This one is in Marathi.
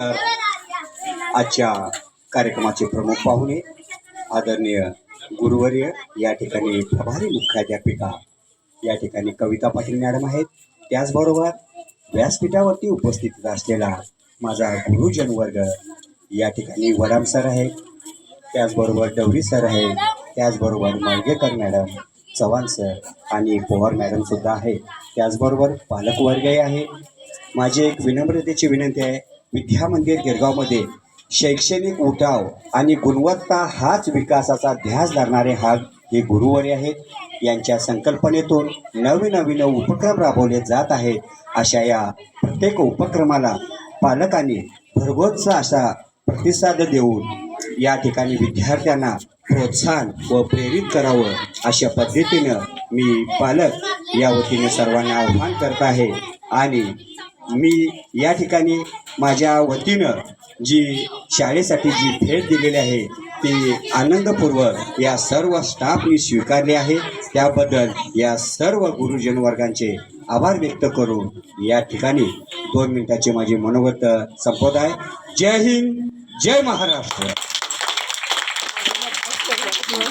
आजच्या कार्यक्रमाचे प्रमुख पाहुणे आदरणीय गुरुवर्य या ठिकाणी प्रभारी मुख्याध्यापिका या ठिकाणी कविता पाटील मॅडम आहेत. त्याचबरोबर व्यासपीठावरती उपस्थित असलेला माझा गुरुजन वर्ग या ठिकाणी वडाम सर आहेत. त्याचबरोबर डवरी सर आहेत. त्याचबरोबर मळगेकर मॅडम चव्हाण सर आणि पोहर मॅडम सुद्धा त्याचबरोबर पालकवर्गही आहे. माझी एक विनम्रतेची विनंती आहे विद्या मंदिर गिरगावमध्ये शैक्षणिक उठाव आणि गुणवत्ता हाच विकासाचा ध्यास धरणारे हा हे गुरुवर्य आहेत. यांच्या संकल्पनेतून नवीन नवीन उपक्रम राबवले जात आहेत. अशा या प्रत्येक उपक्रमाला पालकांनी भरगोतचा असा प्रतिसाद देऊन या ठिकाणी विद्यार्थ्यांना प्रोत्साहन व प्रेरित करावं अशा पद्धतीनं मी पालक या वतीने सर्वांना आव्हान करत आहे. आणि मी या ठिकाणी माझ्या वतीनं जी शाळेसाठी जी भेट दिलेली आहे ती आनंदपूर्वक या सर्व स्टाफनी स्वीकारली आहे. त्याबद्दल या सर्व गुरुजन वर्गांचे आभार व्यक्त करून या ठिकाणी दोन मिनिटाचे माझे मनोगत संपत आहे. जय हिंद जय महाराष्ट्र.